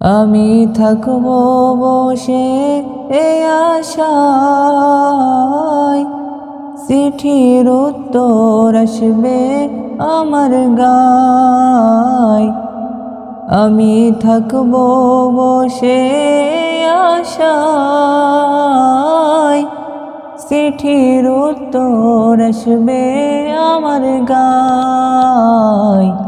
আমি থাকব বসে এ আশায়। চিঠির উত্তর আসবে আমার গায়। আমি থাকব বসে আশায়। চিঠির উত্তর আসবে আমার গায়।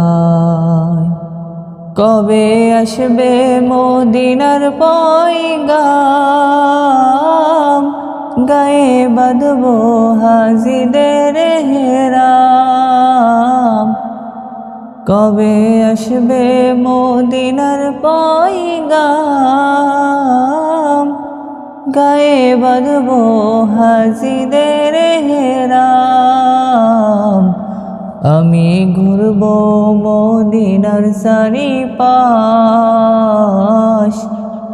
কবে আসবে মদিনার পয়গাম? গায়ে বাঁধব হাজিদের হেরাম। কবে আসবে মদিনার পয়গাম? গায়ে বাঁধব হাজিদের হেরাম। আমি ঘুরব মদিনার সারি পাশ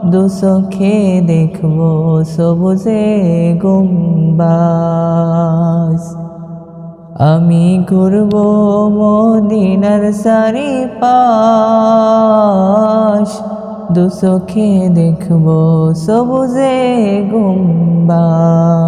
দুসখে দেখব সবুজে গুম্বাস আমি ঘুরব মদিনার সারি পাশ দুসখে দেখব সবুজে গুম্বাস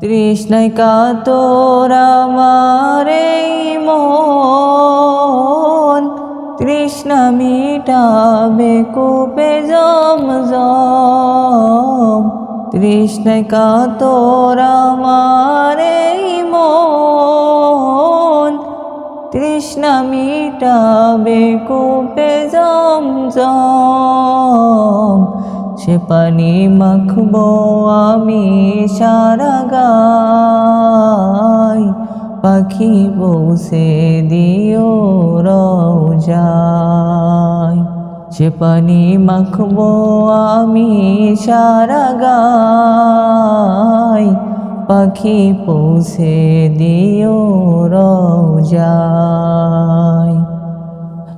তৃষ্ণায় কাতর আমার মন। তৃষ্ণা মিটাবে কূপে জমজম। তৃষ্ণায় কাতর আমার মন। তৃষ্ণা মিটাবে কূপে জমজম। সে পানি মাখব আমি সারা গাই। পাখি পৌঁছে দিও রোজায় সে পানি মাখব আমি সারা গাই। পাখি পৌঁছে দিও রোজায়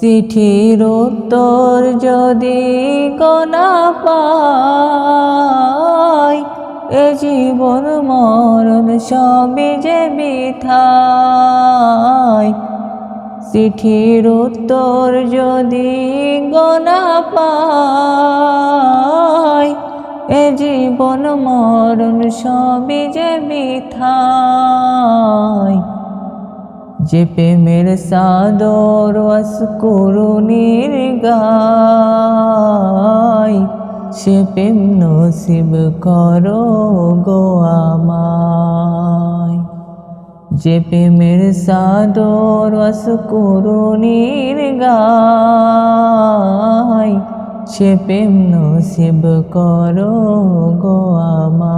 চিঠির উত্তর যদি গোনা পাই, এ জীবন মরণ সবই যে বিথায় চিঠির উত্তর যদি গোনা পাই, এ জীবন মরণ সবই যে বিথায় যে প্রেমের সাদর ওয়াস করুণীর গাই সে প্রেম নসিব করো গো আমায় যে প্রেমের সাদর ওয়াস করুণীর গাই সে প্রেম নসিব করো গো আমায়